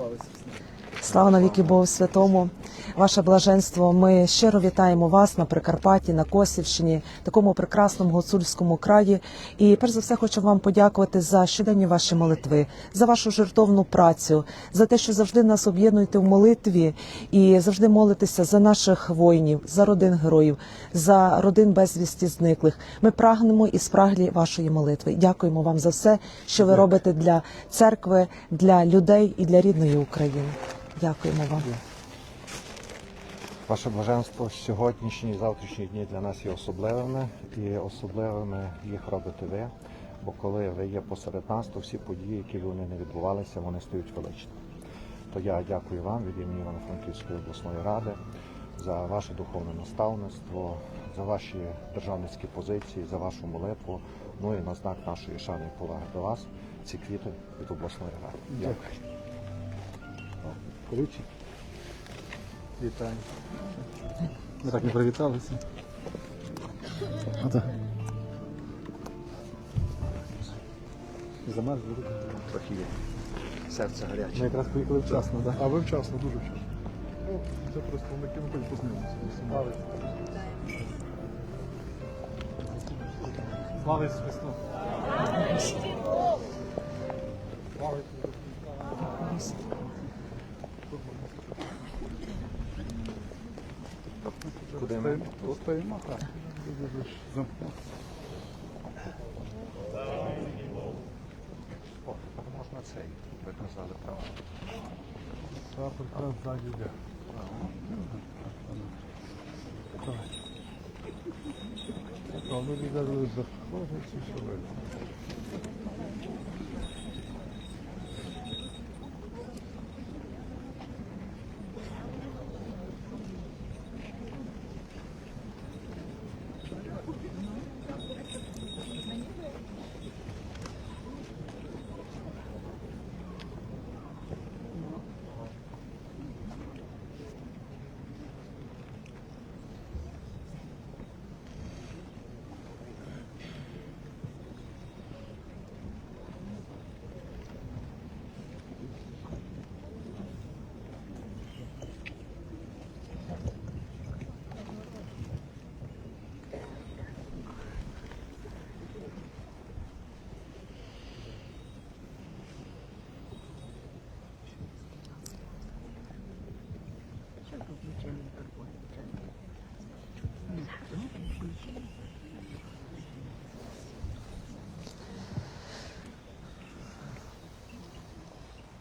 Слава Ісусу. Слава навіки Богу Святому. Ваше блаженство. Ми щиро вітаємо вас на Прикарпатті, на Косівщині, такому прекрасному гуцульському краї. І перш за все хочу вам подякувати за щоденні ваші молитви, за вашу жертовну працю, за те, що завжди нас об'єднуєте в молитві і завжди молитеся за наших воїнів, за родин героїв, за родин безвісті зниклих. Ми прагнемо і спраглі вашої молитви. Дякуємо вам за все, що ви робите для церкви, для людей і для рідної України. Дякуємо вам. Ваше блаженство сьогоднішні і завтрашні дні для нас є особливими, і особливими їх робите ви. Бо коли ви є посеред нас, то всі події, які б вони не відбувалися, вони стають величними. То я дякую вам від імені Івано-Франківської обласної ради за ваше духовне наставництво, за ваші державницькі позиції, за вашу молитву. Ну і на знак нашої шани і поваги до вас ці квіти від обласної ради. Дякую. Ключі. Вітаю. Ми так не привіталися. Ото. Замерзли руки. Трохи є. Серце Ми якраз поїхали вчасно, так? А ви вчасно, дуже вчасно. Ну, це представники ми познайомилися. Слава Ісусу Христу. Тут стоїмо, так. О, можна цей. Ви казали правильно. Так, якраз ззаді йде. Давай. Ви віддали заходить і що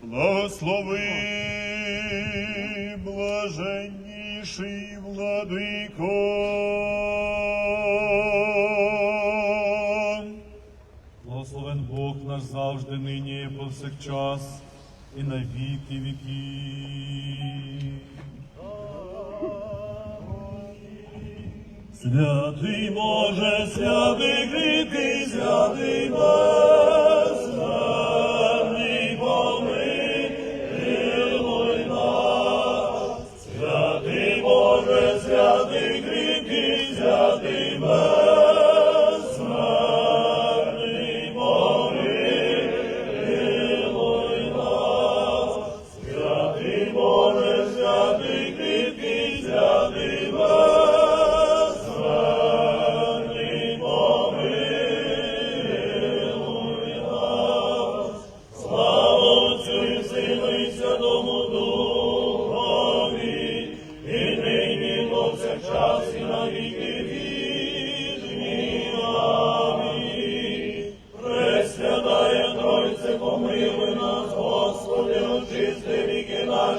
Благослови, блаженніший владико. Благословен Бог наш завжди, нині і повсякчас, і на віки віків. Святий Боже, святий кріпкий,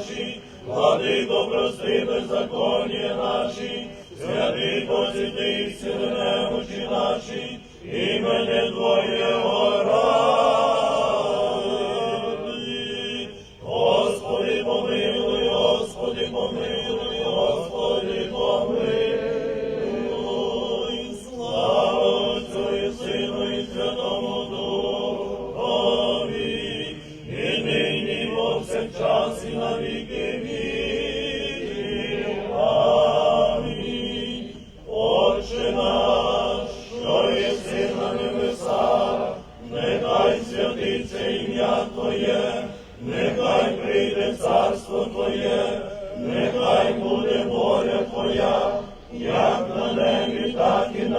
наші, владико, прости беззаконня наші, святий посіти всі немочі наші, імене Твоє ради.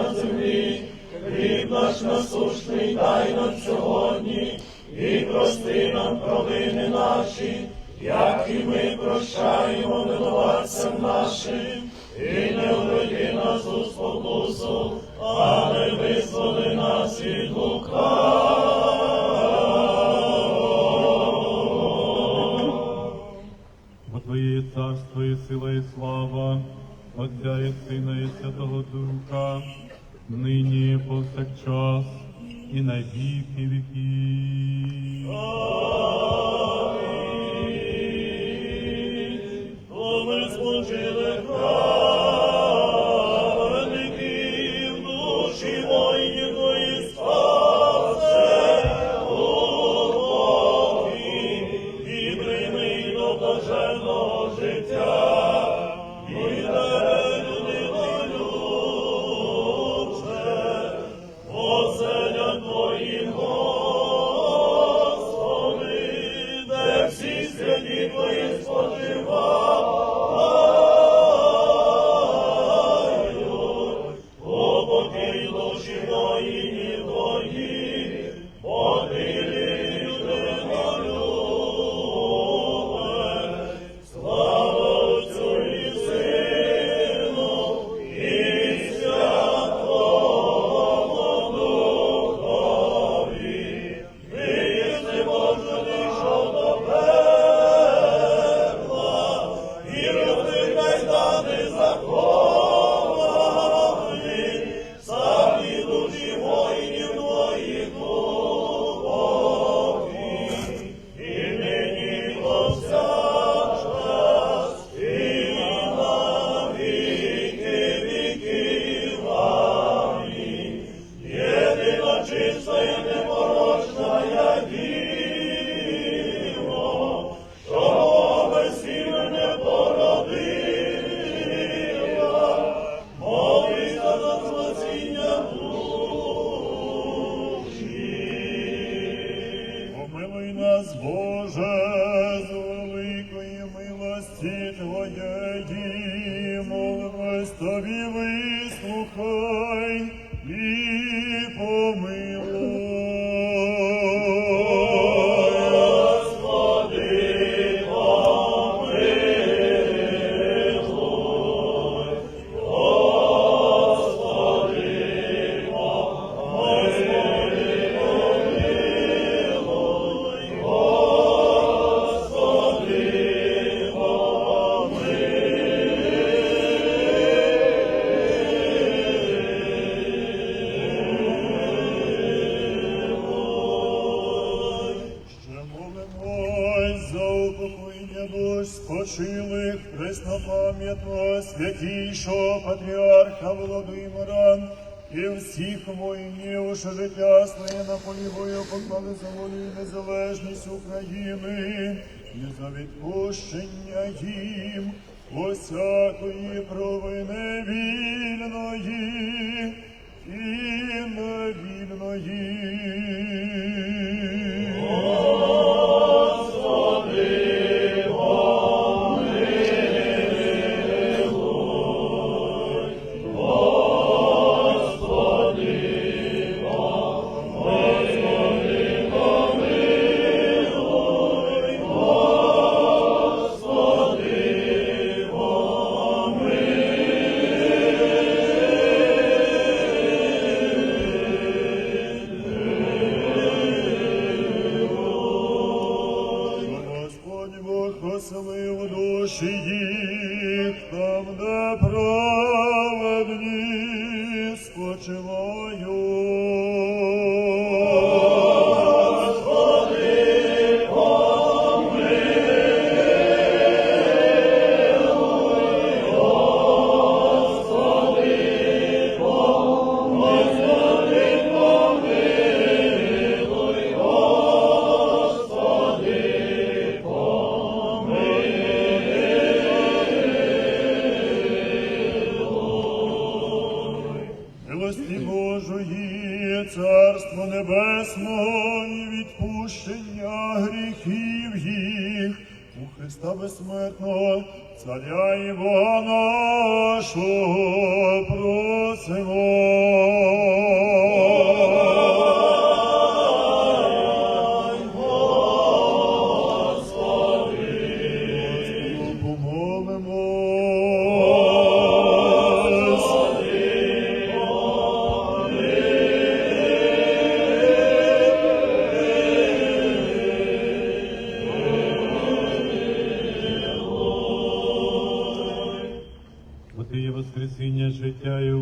на землі, хліб наш насушний дай нам сьогодні, і прости нам провини наші, як і ми прощаємо винуватцям нашим, і не введи нас у спокусу, але визволи нас від Бо Твоє царство і сила, і слава. Отця і Сина, і Святого Духа нині повсякчас і на віки віки. Осякої провини вільної і невільної.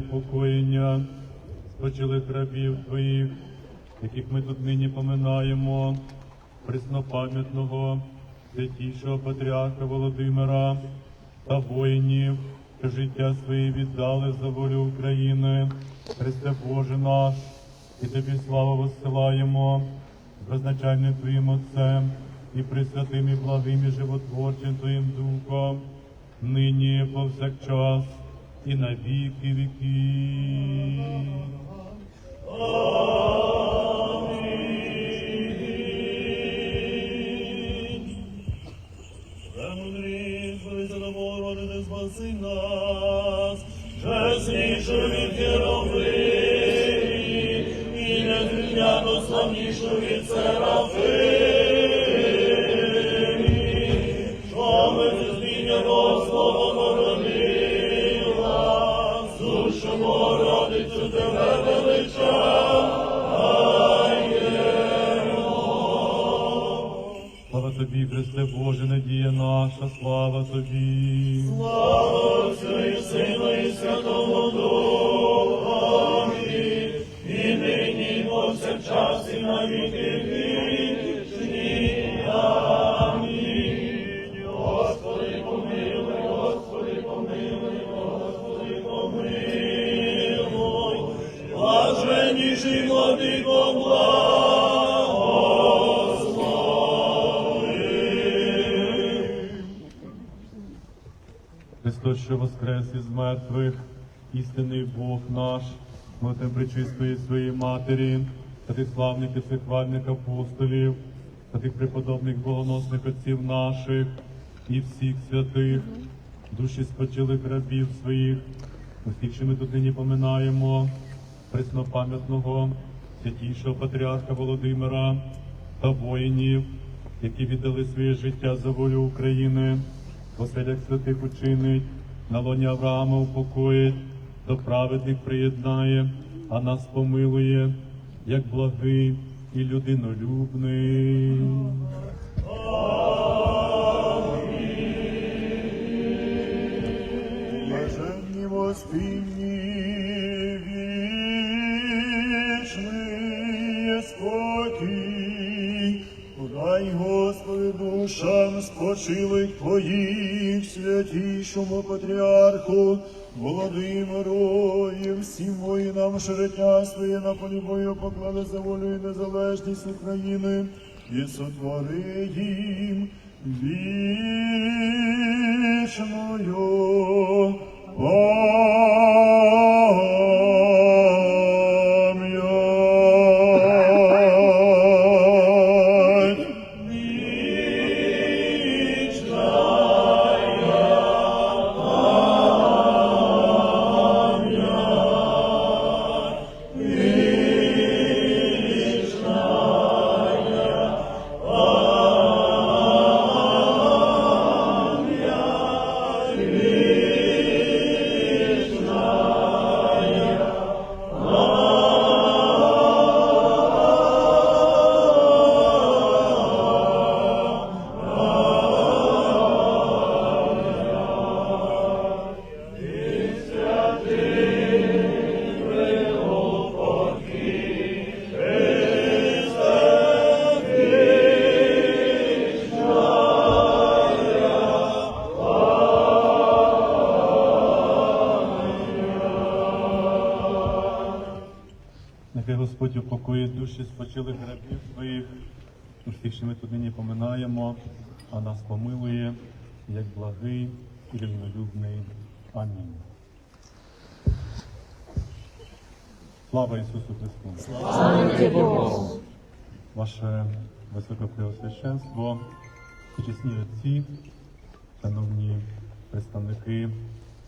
Упокоєння спочилих рабів твоїх, яких ми тут нині поминаємо, преснопам'ятного, святішого патріарха Володимира та воїнів, що життя своє віддали за волю України. Христе Боже наш, і тобі славу воссилаємо, безначальним Твоїм Отцем і пресвятим і благим і животворчим Твоїм Духом, нині повсякчас і на віки віків. Воскрес із мертвих, істинний Бог наш, Матем причистої своєї матері, та тих славних і всехвальних апостолів, та тих преподобних богоносних отців наших і всіх святих, душі спочилих рабів своїх, усіх, що ми тут нині поминаємо, преснопам'ятного, святішого патріарха Володимира та воїнів, які віддали своє життя за волю України. Господь як святих учинить, на лоні Авраама упокоїть, до праведних приєднає, а нас помилує, як благий і людинолюбний. Блаженні воспільні вічний спокій, подай, Господи, душам спочилих Твоїх, святішому патріарху, Володимиру і всім воїнам, життя своє на полі бою поклали за волю і незалежність України, і сотвори їм вічною Господь упокоїть душі спочилих рабів своїх, усіх, що ми тут нині поминаємо, а нас помилує, як благий і рівнолюбний. Амінь. Слава Ісусу Христу! Слава Богу! Ваше Високопреосвященство, чесні отці, шановні представники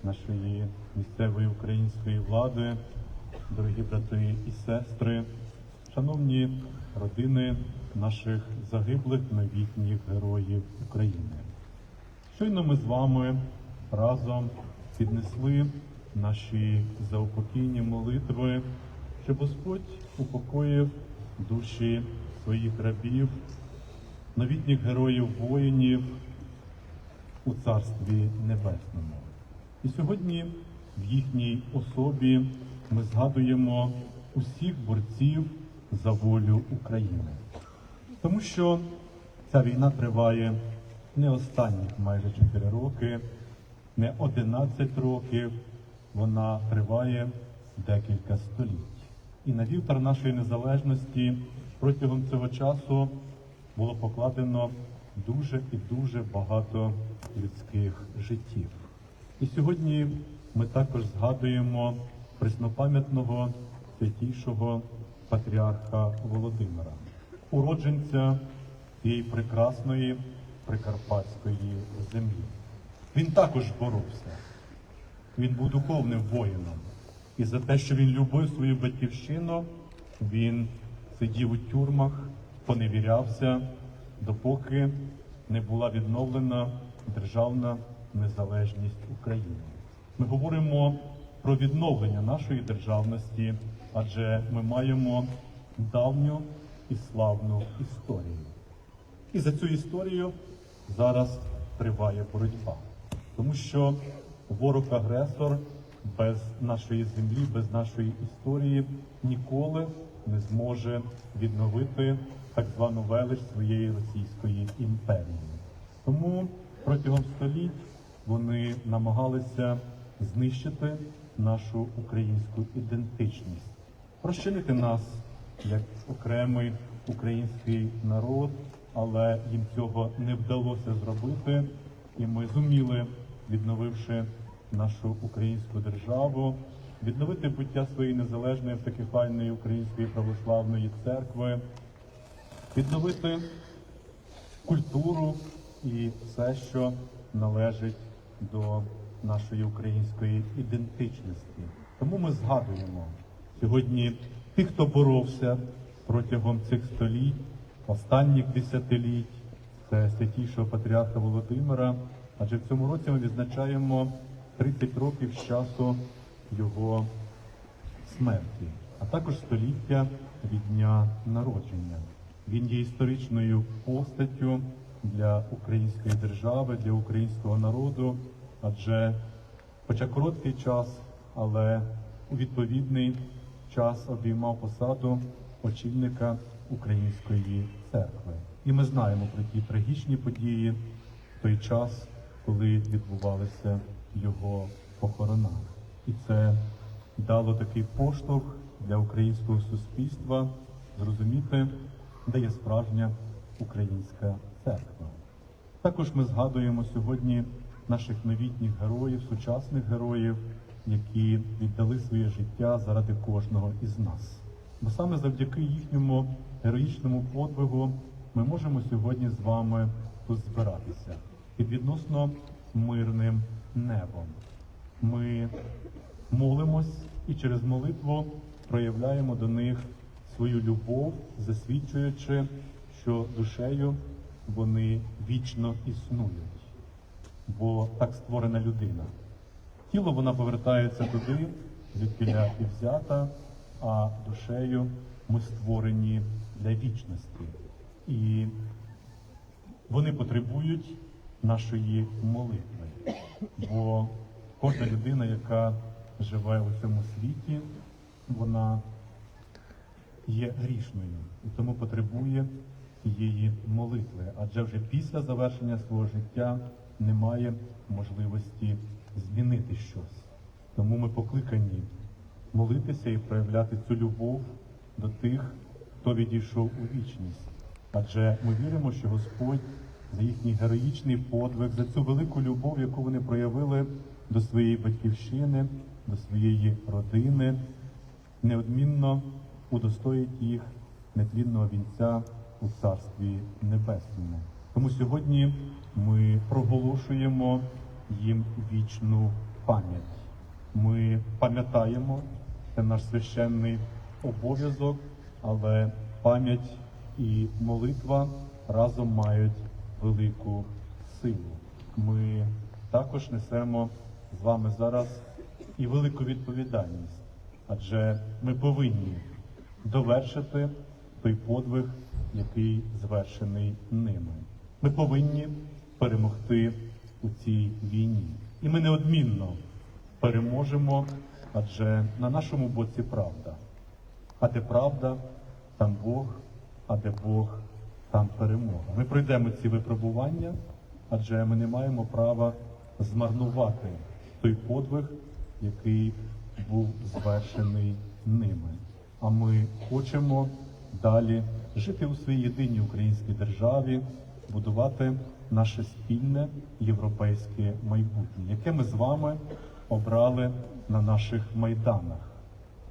нашої місцевої української влади, дорогі брати і сестри, шановні родини наших загиблих новітніх героїв України. Щойно ми з вами разом піднесли наші заупокійні молитви, щоб Господь упокоїв душі своїх рабів, новітніх героїв воїнів у Царстві Небесному. І сьогодні в їхній особі ми згадуємо усіх борців за волю України. Тому що ця війна триває не останні майже 4 роки, не 11 років, вона триває декілька століть. І на вівтар нашої незалежності протягом цього часу було покладено дуже і дуже багато людських життів. І сьогодні ми також згадуємо преснопам'ятного святійшого патріарха Володимира, уродженця цієї прекрасної прикарпатської землі. Він також боровся. Він був духовним воїном. І за те, що він любив свою батьківщину, він сидів у тюрмах, поневірявся, допоки не була відновлена державна незалежність України. Ми говоримо про відновлення нашої державності, адже ми маємо давню і славну історію. І за цю історію зараз триває боротьба, тому що ворог-агресор без нашої землі, без нашої історії ніколи не зможе відновити так звану велич своєї Російської імперії. Тому протягом століть вони намагалися знищити нашу українську ідентичність, розчинити нас як окремий український народ, але їм цього не вдалося зробити, і ми зуміли, відновивши нашу українську державу, відновити буття своєї незалежної автокефальної української православної церкви, відновити культуру і все, що належить до нашої української ідентичності. Тому ми згадуємо сьогодні тих, хто боровся протягом цих століть, останніх десятиліть, це святійшого патріарха Володимира. Адже в цьому році ми відзначаємо 30 років з часу його смерті, а також століття від дня народження. Він є історичною постаттю для української держави, для українського народу, адже, хоча короткий час, але у відповідний час обіймав посаду очільника української церкви. І ми знаємо про ті трагічні події в той час, коли відбувалися його похорона. І це дало такий поштовх для українського суспільства зрозуміти, де є справжня українська церква. Також ми згадуємо сьогодні наших новітніх героїв, сучасних героїв, які віддали своє життя заради кожного із нас. Бо саме завдяки їхньому героїчному подвигу ми можемо сьогодні з вами тут збиратися під відносно мирним небом. Ми молимось і через молитву проявляємо до них свою любов, засвідчуючи, що душею вони вічно існують, бо так створена людина. Тіло вона повертається туди, звідкиля і взята, а душею ми створені для вічності. І вони потребують нашої молитви. Бо кожна людина, яка живе у цьому світі, вона є грішною і тому потребує цієї молитви. Адже вже після завершення свого життя немає можливості змінити щось. Тому ми покликані молитися і проявляти цю любов до тих, хто відійшов у вічність. Адже ми віримо, що Господь за їхній героїчний подвиг, за цю велику любов, яку вони проявили до своєї батьківщини, до своєї родини, неодмінно удостоїть їх нетлінного вінця у Царстві Небесному. Тому сьогодні ми проголошуємо їм вічну пам'ять. Ми пам'ятаємо, це наш священний обов'язок, але пам'ять і молитва разом мають велику силу. Ми також несемо з вами зараз і велику відповідальність, адже ми повинні довершити той подвиг, який звершений ними. Ми повинні перемогти у цій війні. І ми неодмінно переможемо, адже на нашому боці правда. А де правда, там Бог, а де Бог, там перемога. Ми пройдемо ці випробування, адже ми не маємо права змарнувати той подвиг, який був звершений ними. А ми хочемо далі жити у своїй єдиній українській державі, будувати наше спільне європейське майбутнє, яке ми з вами обрали на наших майданах.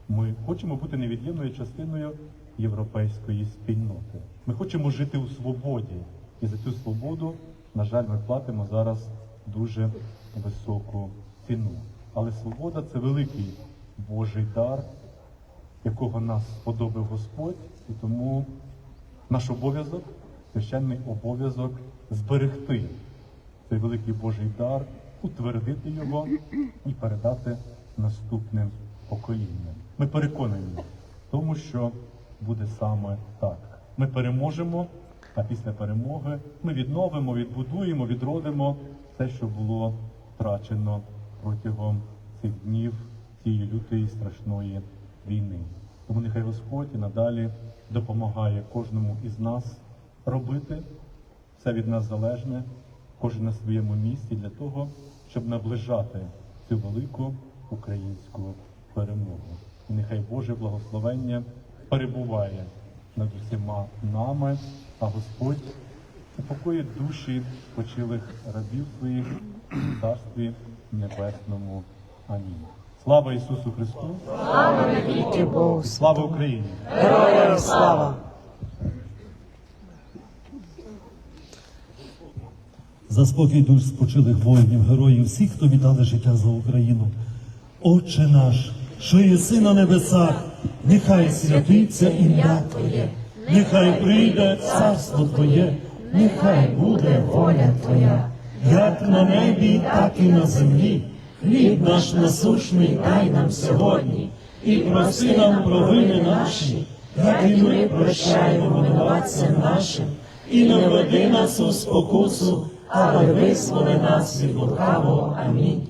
Ми хочемо бути невід'ємною частиною європейської спільноти. Ми хочемо жити у свободі, і за цю свободу, на жаль, ми платимо зараз дуже високу ціну. Але свобода це великий Божий дар, якого нас сподобав Господь, і тому наш обов'язок, священний обов'язок зберегти цей великий Божий дар, утвердити його і передати наступним поколінням. Ми переконані в тому, що буде саме так. Ми переможемо, а після перемоги ми відновимо, відбудуємо, відродимо те, що було втрачено протягом цих днів цієї лютої страшної війни. Тому нехай Господь і надалі допомагає кожному із нас робити все від нас залежне, кожен на своєму місці для того, щоб наближати цю велику українську перемогу. І нехай Боже благословення перебуває над усіма нами, а Господь упокоїть душі почилих рабів своїх в царстві небесному. Амінь. Слава Ісусу Христу! Віки Богу, Слава Україні! героям слава! За спокій душ спочилих воїнів, героїв, всіх, хто віддали життя за Україну. Отче наш, що єси на небесах, нехай святиться ім'я Твоє, нехай прийде царство Твоє, нехай буде воля Твоя, як на небі, так і на землі. Хліб наш насушний дай нам сьогодні, і прости нам провини наші, як і ми прощаємо винуватцям нашим, і не веди нас у спокусу, але визволи нас від лукавого. Амінь.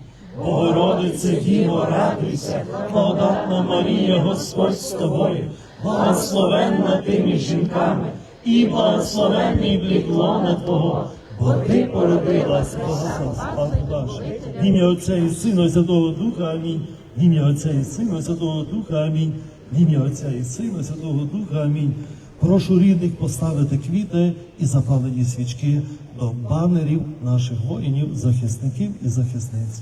Богородице Діво, радуйся, благодатна Марія, Господь з тобою, благословенна ти між жінками, і благословенний плід лона Твого, бо ти породилась Бога. В ім'я Отця і Сина, і Святого Духа, амінь. В ім'я Отця і Сина, і Святого Духа, амінь. В ім'я Отця і Сина, і Святого Духа, амінь. Прошу рідних поставити квіти і запалені свічки до банерів наших воїнів, захисників і захисниць.